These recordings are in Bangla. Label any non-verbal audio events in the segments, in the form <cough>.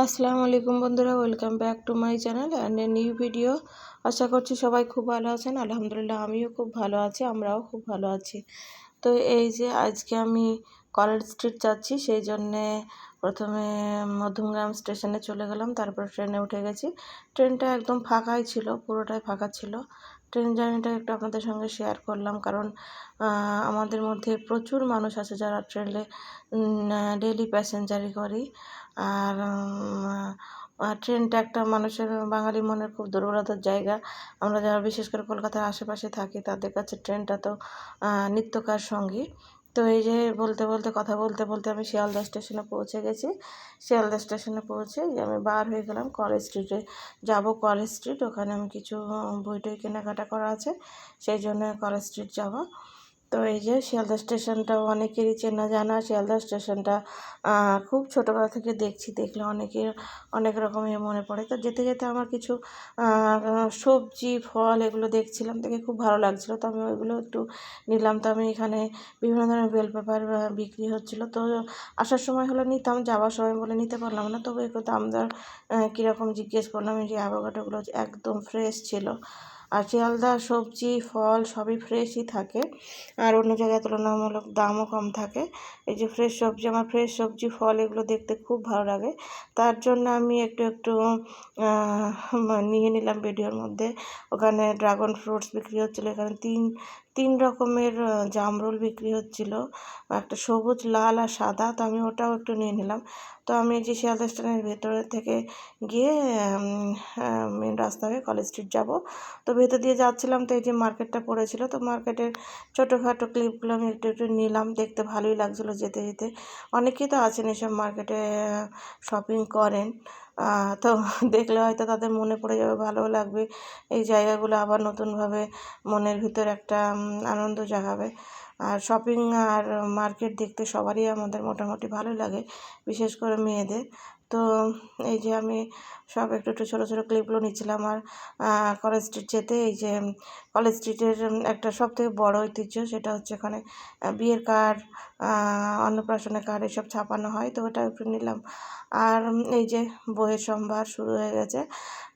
আসসালামু আলাইকুম বন্ধুরা, welcome back to my channel and a new video. আশা করছি সবাই খুব ভালো আছেন। আলহামদুলিল্লাহ, আমিও খুব ভালো আছি, আমরাও খুব ভালো আছি। তো এই যে আজকে আমি কলেজ স্ট্রিট যাচ্ছি, সেই জন্যে প্রথমে মধ্যমগ্রাম স্টেশনে চলে গেলাম, তারপর ট্রেনে উঠে গেছি। ট্রেনটা একদম ফাঁকাই ছিল, পুরোটাই ফাঁকা ছিল। ট্রেন জার্নিটা একটু আপনাদের সঙ্গে শেয়ার করলাম। কারণ আমাদের মধ্যে প্রচুর মানুষ আছে যারা ট্রেনে ডেলি প্যাসেঞ্জারি করি। আর ট্রেনটা একটা মানুষের, বাঙালি মনের খুব দুর্বলতার জায়গা। আমরা যারা বিশেষ করে কলকাতার আশেপাশে থাকি, তাদের কাছে ট্রেনটা তো নিত্যকার সঙ্গী। তো এই যে বলতে বলতে, কথা বলতে বলতে আমি শিয়ালদা স্টেশনে পৌঁছে গেছি। শিয়ালদা স্টেশনে পৌঁছে আমি বার হয়ে গেলাম কলেজ স্ট্রিটে। যাব কলেজ স্ট্রিট, ওখানে আমি কিছু বই টই কেনাকাটা করা আছে, সেই জন্য কলেজ স্ট্রিট যাব। তো এই যে শিয়ালদা স্টেশনটাও অনেকেরই চেনা জানা। শিয়ালদা স্টেশনটা খুব ছোটোবেলা থেকে দেখছি, দেখলে অনেকের, অনেক রকমের মনে পড়ে। তো যেতে যেতে আমার কিছু সবজি, ফল এগুলো দেখছিলাম, দেখে খুব ভালো লাগছিল। তো আমি ওইগুলো একটু নিলাম। তো আমি এখানে বিভিন্ন ধরনের বেল পেপার বিক্রি হচ্ছিল। তো আসার সময় হলো নিতাম, যাওয়ার সময় বলে নিতে পারলাম না। তবে একটু দাম দর কীরকম জিজ্ঞেস করলাম, এই যে অ্যাভোকাডোগুলো একদম ফ্রেশ ছিল। আর শিয়ালদা সবজি, ফল সবই ফ্রেশই থাকে। আর অন্য জায়গায় তুলনামূলক দামও কম থাকে। এই যে ফ্রেশ সবজি, আমার ফ্রেশ সবজি, ফল এগুলো দেখতে খুব ভালো লাগে। তার জন্য আমি একটু একটু নিয়ে নিলাম ভিডিওর মধ্যে। ওখানে ড্রাগন ফ্রুটস বিক্রি হচ্ছিল, এখানে তিন তিন রকমের জামরুল বিক্রি হচ্ছিল। একটা সবুজ, লাল আর সাদা, তো আমি ওটাও একটু নিয়ে নিলাম। তো আমি যে শিয়ালদা স্ট্যান্ডের ভেতরে থেকে গিয়ে মেন রাস্তা হয়ে কলেজ স্ট্রিট যাব। তো ভেতর দিয়ে যাচ্ছিলাম, তো এই যে মার্কেটটা পড়েছিল, তো মার্কেটের ছোটোখাটো ক্লিপগুলো আমি একটু একটু নিলাম, দেখতে ভালোই লাগছিল যেতে যেতে। অনেকেই তো আছেন এসব মার্কেটে শপিং করেন। তো দেখলে হয়তো তাদের মনে পড়ে যাবে ভালোও লাগবে। এই জায়গাগুলো আবার নতুনভাবে মনের ভিতর একটা আনন্দ জাগাবে। আর শপিং আর মার্কেট দেখতে সবারই আমাদের মোটামুটি ভালো লাগে, বিশেষ করে মেয়েদের। তো এই যে আমি সব একটু একটু ছোটো ছোটো ক্লিপগুলো নিচ্ছিলাম আর কলেজ স্ট্রিট যেতে এই যে কলেজ স্ট্রিটের একটা সব থেকে বড়ো ঐতিহ্য সেটা হচ্ছে এখানে বিয়ের কার্ড অন্নপ্রাশনের কার্ড এসব ছাপানো হয়, তো ওটা একটু নিলাম। আর এই যে বইয়ের সম্ভার শুরু হয়ে গেছে,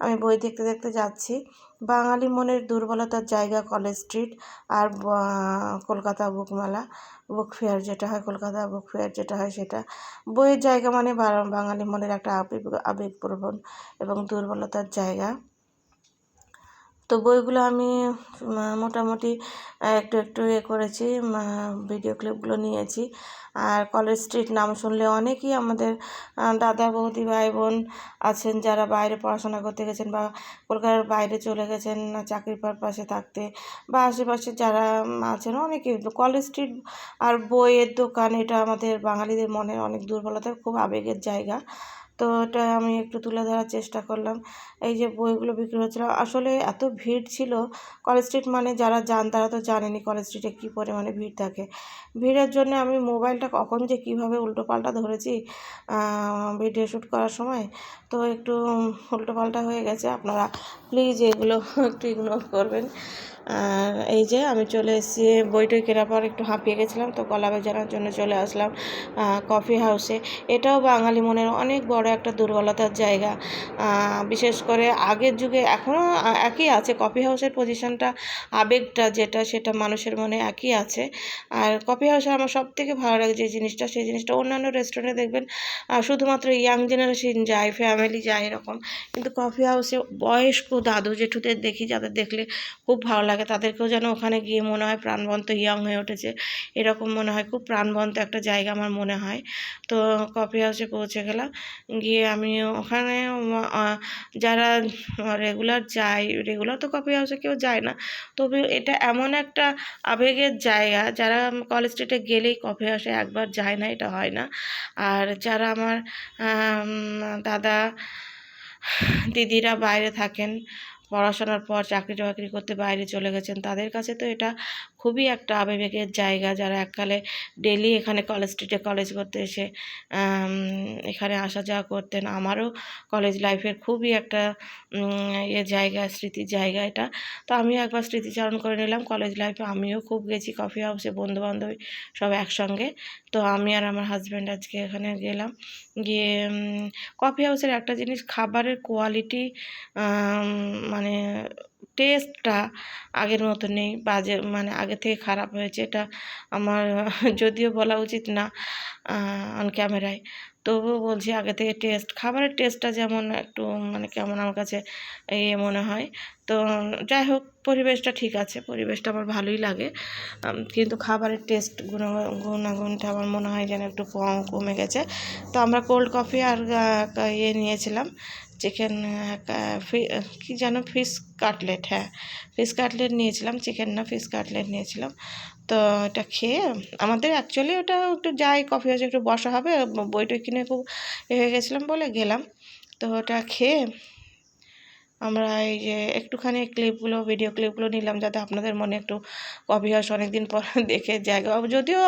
আমি বই দেখতে দেখতে যাচ্ছি। বাঙালি মনের দুর্বলতার জায়গা কলেজ স্ট্রিট আর কলকাতা বুকমেলা, বুক ফেয়ার যেটা হয়, কলকাতা বুক ফেয়ার যেটা হয় সেটা। বইয়ের জায়গা মানে বাঙালি মনের একটা আবেগ, আবেগপ্রবণ এবং দুর্বলতার জায়গা। তো বইগুলো আমি মোটামুটি একটু একটু এ করেছি ভিডিও ক্লিপগুলো নিয়েছি। আর কলেজ স্ট্রিট নাম শুনলে অনেকেই আমাদের দাদা, বৌদি ভাই বোন আছেন যারা বাইরে পড়াশোনা করতে গেছেন বা কলকাতার বাইরে চলে গেছেন চাকরির পারপাসে থাকতে বা আশেপাশে যারা আছেন, অনেকেই কলেজ স্ট্রিট আর বইয়ের দোকান, এটা আমাদের বাঙালিদের মনে অনেক দুর্বলতার, খুব আবেগের জায়গা। তো এটা আমি একটু তুলে ধরার চেষ্টা করলাম। এই যে বইগুলো বিক্রি হচ্ছিল, আসলে এত ভিড় ছিল কলেজ স্ট্রিট মানে যারা যান তারা তো জানেনি কলেজ স্ট্রিটে কী পরিমাণে ভিড় থাকে। ভিড়ের জন্য আমি মোবাইলটা কখন যে কীভাবে উল্টোপাল্টা ধরেছি ভিডিও শ্যুট করার সময়, তো একটু উল্টোপাল্টা হয়ে গেছে। আপনারা প্লিজ এগুলো <laughs> একটু ইগনোর করবেন। আর এই যে আমি চলে এসেছি, বইটই কেনার পর একটু হাঁপিয়ে গেছিলাম, তো গলা বেজানোর জন্য চলে আসলাম কফি হাউসে এটাও বাঙালি মনের অনেক বড় একটা দুর্বলতার জায়গা। বিশেষ করে আগের যুগে এখনও একই আছে কফি হাউসের পজিশনটা আবেগটা যেটা, সেটা মানুষের মনে একই আছে। আর কফি হাউসে আমার সব থেকে ভালো লাগে যে জিনিসটা, সেই জিনিসটা অন্যান্য রেস্টুরেন্টে দেখবেন শুধুমাত্র ইয়াং জেনারেশন যায় ফ্যামিলি যায় এরকম। কিন্তু কফি হাউসে বয়স্ক দাদু জেঠুদের দেখি, যাদের দেখলে খুব ভালো লাগে। তাদেরকেও যেন ওখানে গিয়ে মনে হয় প্রাণবন্ত ইয়ং হয়ে উঠেছে। এরকম মনে হয়, খুব প্রাণবন্ত একটা জায়গা আমার মনে হয়। তো কফি হাউসে পৌঁছে গেলাম। গিয়ে আমি ওখানে যারা রেগুলার যায় রেগুলার তো কফি হাউসে কেউ যায় না। তবে এটা এমন একটা আবেগের জায়গা, যারা কলেজ স্ট্রিটে গেলেই কফি হাউসে একবার যায় না, এটা হয় না। আর যারা আমার দাদা, দিদিরা বাইরে থাকেন পড়াশোনার পর চাকরি বাকরি করতে বাইরে চলে গেছেন। তাদের কাছে তো এটা খুবই একটা আবেগের জায়গা যারা এককালে ডেলি এখানে কলেজ স্ট্রিটে কলেজ করতে এসে এখানে আসা যাওয়া করতেন। আমারও কলেজ লাইফের খুবই একটা ইয়ে জায়গা স্মৃতির জায়গা এটা। তো আমিও একবার স্মৃতিচারণ করে নিলাম কলেজ লাইফে আমিও খুব গেছি কফি হাউসে বন্ধু বান্ধবী সব একসঙ্গে। তো আমি আর আমার হাজব্যান্ড আজকে এখানে গেলাম। গিয়ে কফি হাউসের একটা জিনিস, খাবারের কোয়ালিটি মানে টেস্টটা আগের মতো নেই বাজে মানে আগে থেকে খারাপ হয়েছে, এটা আমার, <laughs> যদিও বলা উচিত না অন ক্যামেরায় তবুও বলছি আগে থেকে টেস্ট খাবারের টেস্টটা যেমন একটু মানে কেমন আমার কাছে ইয়ে মনে হয়। তো যাই হোক, পরিবেশটা ঠিক আছে, পরিবেশটা আমার ভালোই লাগে। কিন্তু খাবারের টেস্ট গুণ, গুণাগুণটা আমার মনে হয় যেন একটু কম, কমে গেছে। তো আমরা কোল্ড কফি আর ইয়ে নিয়েছিলাম। চিকেন কী যেন ফিশ কাটলেট হ্যাঁ ফিশ কাটলেট নিয়েছিলাম চিকেন না ফিশ কাটলেট নিয়েছিলাম। তো এটা খেয়ে আমাদের অ্যাকচুয়ালি ওটা একটু যাই কফি হাউসে একটু বসা হবে। বইটই কিনে খুব এ হয়ে গেছিলাম বলে গেলাম। তো ওটা খেয়ে আমরা এই যে একটুখানি ক্লিপগুলো ভিডিও ক্লিপগুলো নিলাম যাতে আপনাদের মনে একটু কফি হাউস অনেক দিন পর দেখে জায়গা যদিও